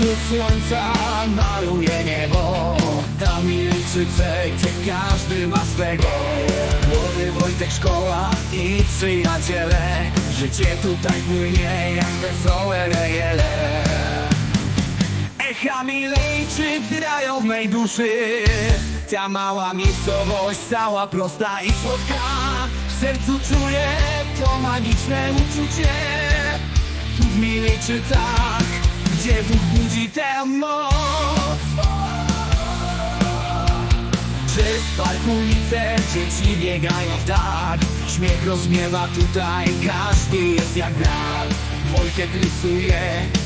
Wschód słońca maluje niebo. Tam Milczyce, gdzie każdy ma swego. Młody Wojtek, szkoła i przyjaciele. Życie tutaj płynie jak wesołe rejele. Echami lejczy wdrają w mej duszy? Ta mała miejscowość, cała prosta i słodka. W sercu czuję to magiczne uczucie. Tu w Miliczycach, gdzie budzi tę moc. Przez park ulice dzieci biegają w tak Śmiech rozmiewa tutaj, każdy jest jak brat. Wojtek rysuje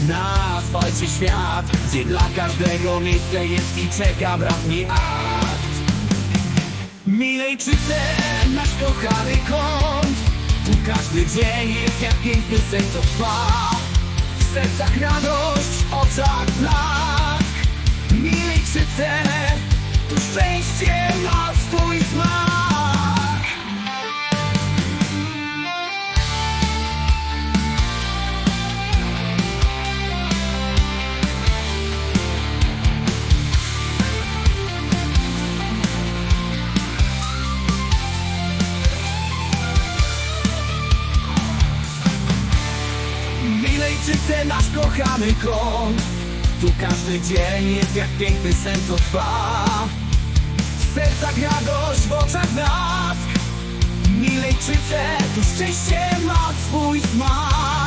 na asfalcie świat Gdzie dla każdego miejsce jest i czeka bratni akt. Milejczyce, nasz kochany kąt. Tu każdy dzień jest jak piękny sen, co trwa. W sercach radość, oczach blask Milejczyce, tu szczęście ma swój smak Milejczyce, nasz kochany kąt Tu każdy dzień jest jak piękny sen, co trwa. W sercach radość, w oczach blask. Milejczyce, tu szczęście ma swój smak